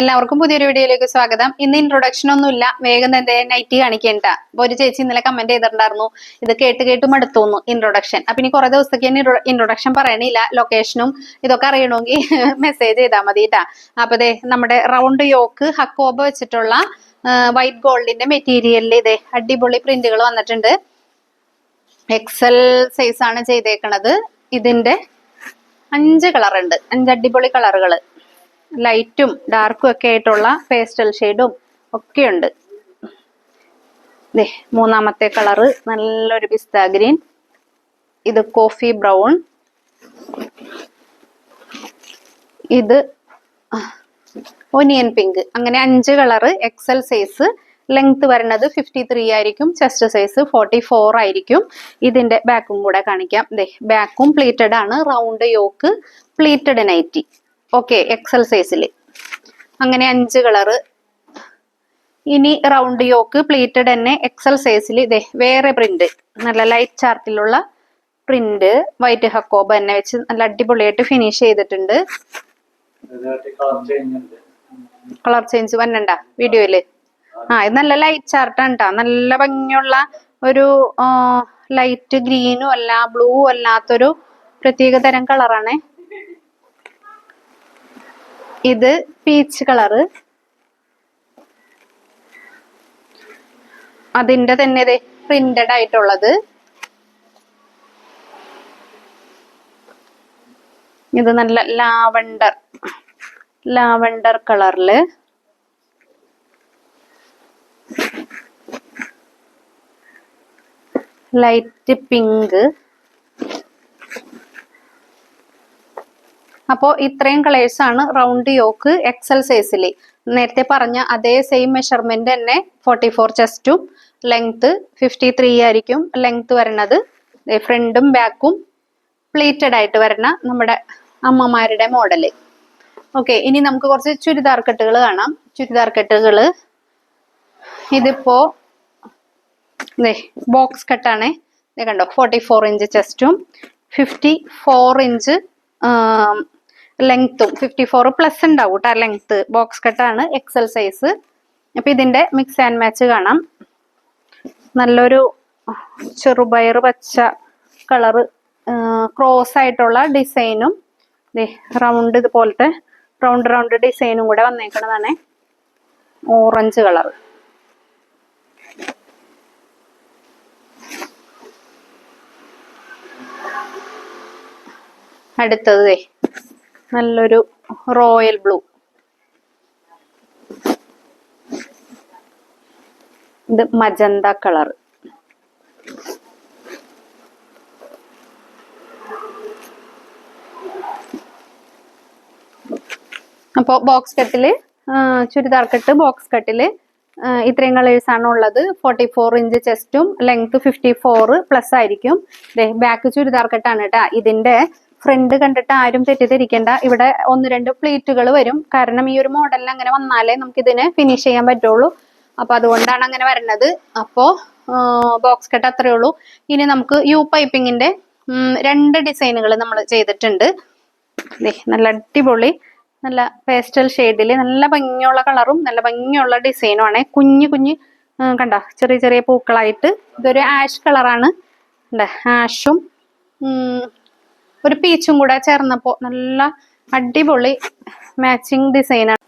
എല്ലാവർക്കും പുതിയൊരു വീഡിയോയിലേക്ക് സ്വാഗതം. ഇന്ന് ഇൻട്രൊഡക്ഷൻ ഒന്നുമില്ല. വേഗം തന്നെ നൈറ്റി കാണിക്കേണ്ട. അപ്പൊ ഒരു ചേച്ചി ഇന്നലെ കമന്റ് ചെയ്തിട്ടുണ്ടായിരുന്നു. ഇത് കേട്ട് കേട്ട് മടുത്തോന്നു ഇൻട്രൊഡക്ഷൻ അപ്പൊ ഇനി കുറെ ദിവസത്തേക്ക് ഇൻട്രൊഡക്ഷൻ പറയണില്ല. ലൊക്കേഷനും ഇതൊക്കെ അറിയണമെങ്കിൽ മെസ്സേജ് ചെയ്താൽ മതി കേട്ടാ അപ്പൊ ദേ നമ്മുടെ റൗണ്ട് യോക്ക് ഹക്കോബ വെച്ചിട്ടുള്ള വൈറ്റ് ഗോൾഡിന്റെ മെറ്റീരിയലിൽ ഇതേ അടിപൊളി പ്രിന്റുകൾ വന്നിട്ടുണ്ട്. എക്സൽ സൈസ് ആണ് ചെയ്തേക്കണത്. ഇതിന്റെ അഞ്ച് കളറുണ്ട് അഞ്ച് അടിപൊളി കളറുകൾ ലൈറ്റും ഡാർക്കും ഒക്കെ ആയിട്ടുള്ള പേസ്റ്റൽ ഷെയ്ഡും ഒക്കെ ഉണ്ട് മൂന്നാമത്തെ കളറ് നല്ലൊരു പിസ്ത ഗ്രീൻ. ഇത് കോഫി ബ്രൗൺ. ഇത് ഒനിയൻ പിങ്ക്. അങ്ങനെ അഞ്ച് കളറ് എക്സൽ സൈസ്. ലെങ്ത് വരുന്നത് ഫിഫ്റ്റി ത്രീ ആയിരിക്കും ചെസ്റ്റ് സൈസ് ഫോർട്ടി ഫോർ ആയിരിക്കും. ഇതിന്റെ ബാക്കും കൂടെ കാണിക്കാം. ദേ ബാക്കും പ്ലീറ്റഡ് ആണ് round yoke pleated nighty. Okay XL സൈസിൽ അങ്ങനെ അഞ്ച് കളറ് ഇനി റൗണ്ട് യോക്ക് പ്ലീറ്റഡ് തന്നെ എക്സൽ സൈസിൽ ഇതേ വേറെ പ്രിന്റ് നല്ല ലൈറ്റ് ചാർട്ടിലുള്ള പ്രിന്റ് വൈറ്റ് ഹക്കോബ് തന്നെ വെച്ച് നല്ല അടിപൊളിയായിട്ട് ഫിനിഷ് ചെയ്തിട്ടുണ്ട്. കളർ ചേഞ്ച് വന്നണ്ട വീഡിയോയിൽ. ആ ഇത് നല്ല ലൈറ്റ് ചാർട്ടാണ് കേട്ടോ നല്ല ഭംഗിയുള്ള ഒരു ലൈറ്റ് ഗ്രീനും അല്ല ബ്ലൂ അല്ലാത്തൊരു പ്രത്യേക തരം കളറാണ് ഇത് പീച്ച് കളറ് അതിന്റെ തന്നെ പ്രിന്റഡ് ആയിട്ടുള്ളത്. ഇത് നല്ല ലാവണ്ടർ ലാവണ്ടർ കളറിൽ ലൈറ്റ് പിങ്ക് അപ്പോൾ ഇത്രയും കളേഴ്സ് ആണ് റൗണ്ട് യോക്ക് എക്സൽ സൈസിൽ നേരത്തെ പറഞ്ഞ അതേ സെയിം മെഷർമെന്റ് തന്നെ ഫോർട്ടി ഫോർ ചെസ്റ്റും ലെങ്ത് ഫിഫ്റ്റി ത്രീ ആയിരിക്കും ലെങ്ത് വരണത്. ഫ്രണ്ടും ബാക്കും പ്ലീറ്റഡ് ആയിട്ട് വരണ നമ്മുടെ അമ്മമാരുടെ മോഡൽ ഓക്കെ ഇനി നമുക്ക് കുറച്ച് ചുരിദാർ കെട്ടുകൾ കാണാം. ചുരിദാർ കെട്ടുകൾ ഇതിപ്പോ ബോക്സ് കട്ടാണ് കണ്ടോ ഫോർട്ടി ഫോർ ഇഞ്ച് ചെസ്റ്റും ഫിഫ്റ്റി ഫോർ ഇഞ്ച് ലെങ്ത്തും ഫിഫ്റ്റി ഫോർ പ്ലസ് ഉണ്ടാവും കേട്ടോ ലെങ്ത്ത് ബോക്സ് കട്ടാണ് എക്സൽ സൈസ് അപ്പൊ ഇതിന്റെ മിക്സ് ആൻഡ് മാച്ച് കാണാം. നല്ലൊരു ചെറുപയർ പച്ച കളറ് ക്രോസ് ആയിട്ടുള്ള ഡിസൈനും റൗണ്ട് ഇതുപോലത്തെ റൗണ്ട് റൗണ്ട് ഡിസൈനും കൂടെ വന്നേക്കണതാണ്. ഓറഞ്ച് കളർ അടുത്തത് നല്ലൊരു റോയൽ ബ്ലൂ. ഇത് മജന്ത കളർ. അപ്പോൾ ബോക്സ് കട്ടിൽ ചുരിദാർ കട്ട് ബോക്സ് കട്ടിൽ ഇത്രയും കളേഴ്സ് ആണ് ഉള്ളത്. ഫോർട്ടി ഫോർ ഇഞ്ച് ചെസ്റ്റും ലെങ്ത് ഫിഫ്റ്റി ഫോർ പ്ലസ് ആയിരിക്കും ബാക്ക് ചുരിദാർ കട്ടാണ് കേട്ടാ ഇതിന്റെ ഫ്രണ്ട് കണ്ടിട്ട് ആരും തെറ്റിദ്ധരിക്കേണ്ട. ഇവിടെ ഒന്ന് രണ്ട് പ്ലേറ്റുകൾ വരും. കാരണം ഈ ഒരു മോഡലിൽ അങ്ങനെ വന്നാലേ നമുക്ക് ഇതിനെ ഫിനിഷ് ചെയ്യാൻ പറ്റുള്ളൂ. അപ്പൊ അതുകൊണ്ടാണ് അങ്ങനെ വരുന്നത് അപ്പോ ബോക്സ് കട്ട് അത്രേ ഉള്ളൂ. ഇനി നമുക്ക് യു പൈപ്പിങ്ങിന്റെ രണ്ട് ഡിസൈനുകൾ നമ്മൾ ചെയ്തിട്ടുണ്ട്. നല്ല അടിപൊളി നല്ല പേസ്റ്റൽ ഷെയ്ഡിൽ നല്ല ഭംഗിയുള്ള കളറും നല്ല ഭംഗിയുള്ള ഡിസൈനും ആണ്. കുഞ്ഞു കുഞ്ഞു കണ്ട ചെറിയ ചെറിയ പൂക്കളായിട്ട്. ഇതൊരു ആഷ് കളറാണ് ആഷും ഒരു പീച്ചും കൂടെ ചേർന്നപ്പോ നല്ല അടിപൊളി മാച്ചിങ് ഡിസൈനാണ്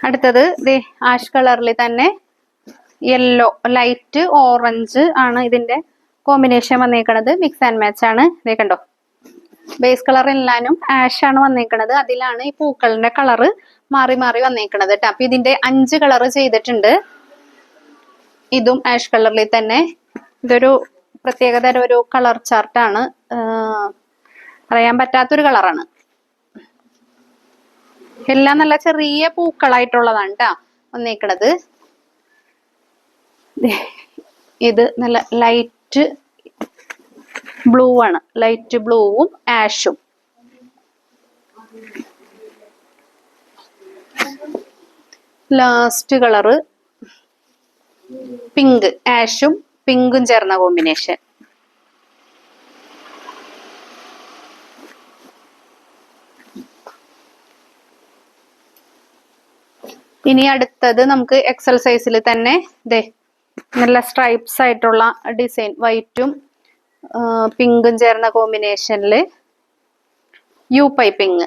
അടുത്തത് ദേ ആഷ് കളറിൽ തന്നെ യെല്ലോ ലൈറ്റ് ഓറഞ്ച് ആണ് ഇതിന്റെ കോമ്പിനേഷൻ വന്നേക്കണത്. മിക്സ് ആൻഡ് മാച്ച് ആണ്. ഇതേ കണ്ടോ? ബേസ് കളർ എല്ലാനും ആഷ് ആണ് വന്നേക്കണത്. അതിലാണ് ഈ പൂക്കളുടെ കളറ് മാറി മാറി വന്നേക്കണത് കേട്ടോ അപ്പൊ ഇതിന്റെ അഞ്ച് കളറ് ചെയ്തിട്ടുണ്ട്. ഇതും ആഷ് കളറിൽ തന്നെ. ഇതൊരു പ്രത്യേകതരം ഒരു കളർ ചാർട്ടാണ് പറയാൻ പറ്റാത്തൊരു കളറാണ് എല്ലാം നല്ല ചെറിയ പൂക്കളായിട്ടുള്ളതാണ് കേട്ടോ വന്നേക്കണത്. ഇത് നല്ല ലൈറ്റ് ബ്ലൂ ആണ്. ലൈറ്റ് ബ്ലൂവും ആഷും ലാസ്റ്റ് കളറ് പിങ്ക് ആഷും പിങ്കും ചേർന്ന കോമ്പിനേഷൻ. ഇനി അടുത്തത് നമുക്ക് എക്സൽ സൈസിൽ തന്നെ ദേ നല്ല സ്ട്രൈപ്സ് ആയിട്ടുള്ള ഡിസൈൻ വൈറ്റും പിങ്കും ചേർന്ന കോമ്പിനേഷനിൽ U piping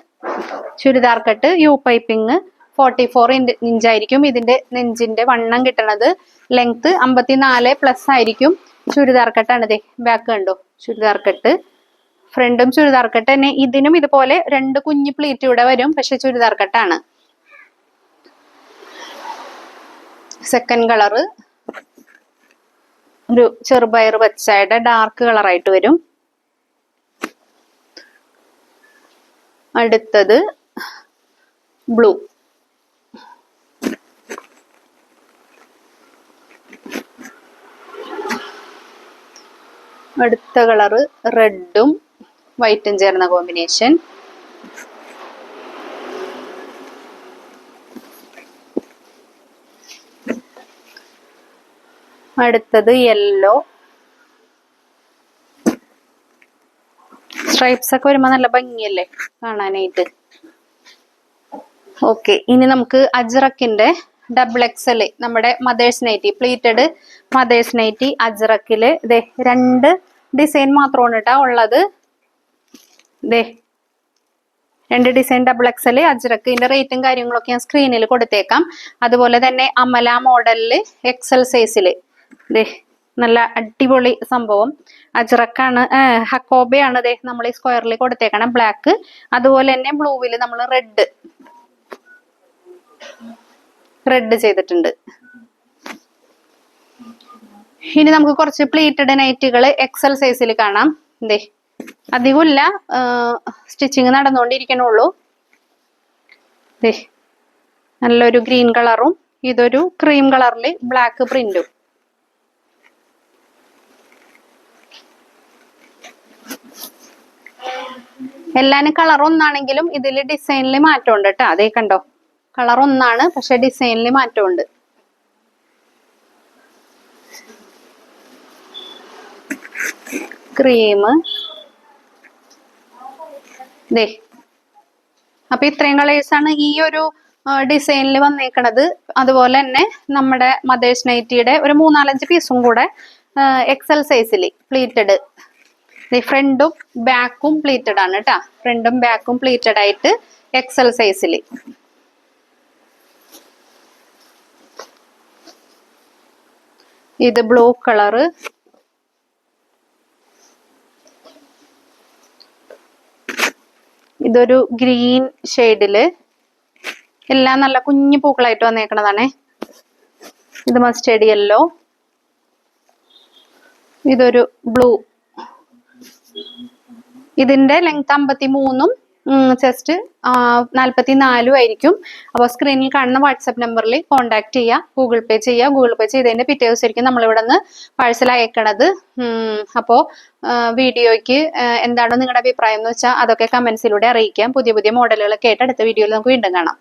churidar cut U piping forty four inch ആയിരിക്കും ഇതിന്റെ നെഞ്ചിന്റെ വണ്ണം കിട്ടണത്. ലെങ്ത് അമ്പത്തിനാല് പ്ലസ് ആയിരിക്കും. ചുരിദാർ കട്ടാണ് ദേ ബാക്ക് കണ്ടോ? ചുരിദാർ കട്ട്. ഫ്രണ്ടും ചുരിദാർ കട്ട് തന്നെ. ഇതിനും ഇതുപോലെ രണ്ട് കുഞ്ഞു പ്ലീറ്റ് ഇവിടെ വരും പക്ഷെ ചുരിദാർ കട്ടാണ് സെക്കൻഡ് കളറ് ഒരു ചെറുപയർ പച്ചയുടെ ഡാർക്ക് കളറായിട്ട് വരും. അടുത്തത് ബ്ലൂ. അടുത്ത കളറ് റെഡും വൈറ്റും ചേർന്ന കോമ്പിനേഷൻ. അടുത്തത് യെല്ലോ സ്ട്രൈപ്സ് ഒക്കെ വരുമ്പോ നല്ല ഭംഗിയല്ലേ കാണാനായിട്ട്. ഓക്കെ ഇനി നമുക്ക് അജ്രക്കിന്റെ ഡബിൾ എക്സൽ നമ്മുടെ mother's nighty pleated mother's nighty അജ്രക്കിൽ ഇതേ രണ്ട് ഡിസൈൻ മാത്രമാണ് കേട്ടോ ഉള്ളത്. ഇതേ രണ്ട് ഡിസൈൻ ഡബിൾ എക്സൽ അജ്രക്ക് ഇതിന്റെ റേറ്റും കാര്യങ്ങളൊക്കെ ഞാൻ സ്ക്രീനിൽ കൊടുത്തേക്കാം. അതുപോലെ തന്നെ അമല മോഡലിൽ എക്സൽ സൈസിൽ ഇതേ നല്ല അടിപൊളി സംഭവം. അജ്രക്കാണ് ഹക്കോബയാണ് ദേ നമ്മൾ ഈ സ്ക്വയറിൽ കൊടുത്തേക്കണം ബ്ലാക്ക് അതുപോലെ തന്നെ ബ്ലൂവിൽ നമ്മൾ റെഡ് റെഡ് ചെയ്തിട്ടുണ്ട്. ഇനി നമുക്ക് കുറച്ച് പ്ലീറ്റഡ് നൈറ്റുകൾ എക്സൽ സൈസിൽ കാണാം. ദേ അധികമില്ല. സ്റ്റിച്ചിങ് നടന്നുകൊണ്ടിരിക്കണുള്ളൂ. ദേ നല്ലൊരു ഗ്രീൻ കളറും ഇതൊരു ക്രീം കളറിൽ ബ്ലാക്ക് പ്രിന്റും എല്ലാനും കളർ ഒന്നാണെങ്കിലും ഇതിൽ ഡിസൈനിൽ മാറ്റമുണ്ട് കേട്ടോ അതേ കണ്ടോ? കളർ ഒന്നാണ് പക്ഷെ ഡിസൈനിൽ മാറ്റമുണ്ട്. ക്രീം. ദേ. അപ്പൊ ഇത്രയും കളേഴ്സ് ആണ് ഈ ഒരു ഡിസൈനിൽ വന്നേക്കണത്. അതുപോലെ തന്നെ നമ്മുടെ മദേഴ്സ് നൈറ്റിയുടെ ഒരു മൂന്നാലഞ്ച് പീസും കൂടെ എക്സൽ സൈസിൽ പ്ലീറ്റഡ്. ഫ്രണ്ടും ബാക്കും പ്ലീറ്റഡ് ആണ് കേട്ടാ ഫ്രണ്ടും ബാക്കും പ്ലീറ്റഡ് ആയിട്ട് എക്സൽ സൈസിൽ ഇത് ബ്ലൂ കളറ്. ഇതൊരു ഗ്രീൻ ഷെയ്ഡിൽ. എല്ലാം നല്ല കുഞ്ഞു പൂക്കളായിട്ട് വന്നേക്കണതാണേ. ഇത് മസ്റ്റേഡ് യെല്ലോ. ഇതൊരു ബ്ലൂ. ഇതിന്റെ ലെങ്ത് അമ്പത്തി മൂന്നും ചെസ്റ്റ് നാൽപ്പത്തി നാലും ആയിരിക്കും. അപ്പോൾ സ്ക്രീനിൽ കാണുന്ന വാട്സപ്പ് നമ്പറിൽ കോൺടാക്ട് ചെയ്യുക ഗൂഗിൾ പേ ചെയ്യുക ഗൂഗിൾ പേ ചെയ്തതിന്റെ പിറ്റേ ദിവസമായിരിക്കും നമ്മളിവിടെ നിന്ന് പാഴ്സൽ അയക്കണത് അപ്പോൾ വീഡിയോയ്ക്ക് എന്താണോ നിങ്ങളുടെ അഭിപ്രായം എന്ന് വെച്ചാൽ അതൊക്കെ കമൻസിലൂടെ അറിയിക്കാം. പുതിയ പുതിയ മോഡലുകളൊക്കെ ആയിട്ട് അടുത്ത വീഡിയോയിൽ നമുക്ക് വീണ്ടും കാണാം.